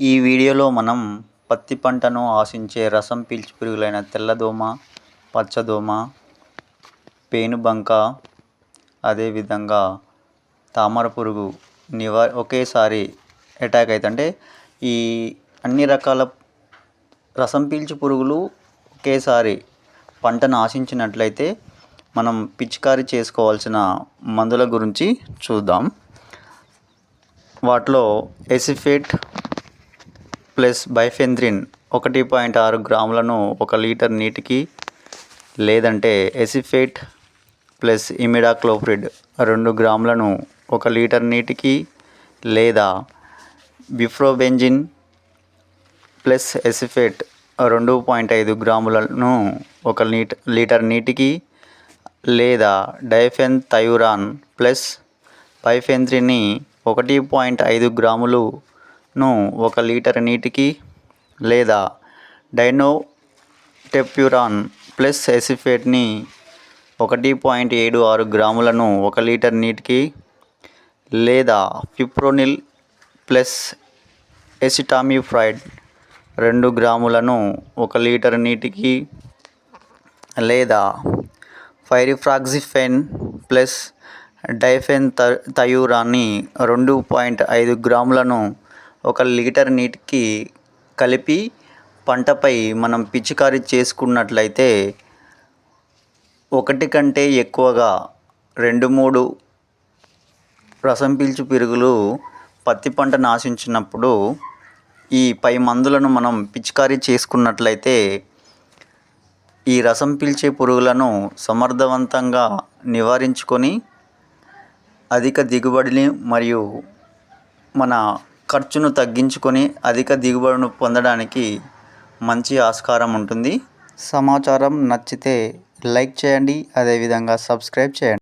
ఈ వీడియోలో మనం పత్తి పంటను ఆశించే రసం పీల్చు పురుగులైన తెల్లదోమ పచ్చదోమ పేనుబంక అదేవిధంగా తామర పురుగు నివా ఒకేసారి అటాక్ అవుతుంది అంటే ఈ అన్ని రకాల రసం పీల్చు పురుగులు ఒకేసారి పంటను ఆశించినట్లయితే మనం పిచికారీ చేసుకోవాల్సిన మందుల గురించి చూద్దాం. వాటిలో ఎసిఫేట్ ప్లస్ బైఫెంద్రిన్ ఒకటి పాయింట్ ఆరు గ్రాములను ఒక లీటర్ నీటికి లేదంటే ఎసిఫేట్ ప్లస్ ఇమిడాక్లోప్రిడ్ రెండు గ్రాములను ఒక లీటర్ నీటికి లేదా బిఫ్రోబెంజిన్ ప్లస్ ఎసిఫేట్ రెండు పాయింట్ ఐదు గ్రాములను ఒక లీట లీటర్ నీటికి లేదా డైఫెన్ థైరాన్ ప్లస్ పైఫెంత్రిని ఒకటి పాయింట్ ఐదు గ్రాములు ను ఒక లీటర్ నీటికి లేదా డైనో టెప్యూరాన్ ప్లస్ ఎసిఫేట్ని ఒకటి పాయింట్ ఏడు ఆరు గ్రాములను ఒక లీటర్ నీటికి లేదా ఫిప్రోనిల్ ప్లస్ ఎసిటామిఫ్రైడ్ రెండు గ్రాములను ఒక లీటర్ నీటికి లేదా ఫైరిఫ్రాక్సిఫెన్ ప్లస్ డైఫెన్ థయూరాన్ని రెండు పాయింట్ ఐదు గ్రాములను ఒక లీటర్ నీటికి కలిపి పంటపై మనం పిచికారీ చేసుకున్నట్లయితే ఒకటి కంటే ఎక్కువగా రెండు మూడు రసం పీల్చు పురుగులు పత్తి పంట నాశించినప్పుడు ఈ పై మందులను మనం పిచికారీ చేసుకున్నట్లయితే ఈ రసం పీల్చే పురుగులను సమర్థవంతంగా నివారించుకొని అధిక దిగుబడిని మరియు మన ఖర్చును తగ్గించుకొని అధిక దిగుబడిని పొందడానికి మంచి ఆస్కారం ఉంటుంది. సమాచారం నచ్చితే లైక్ చేయండి. అదేవిధంగా సబ్స్క్రైబ్ చేయండి.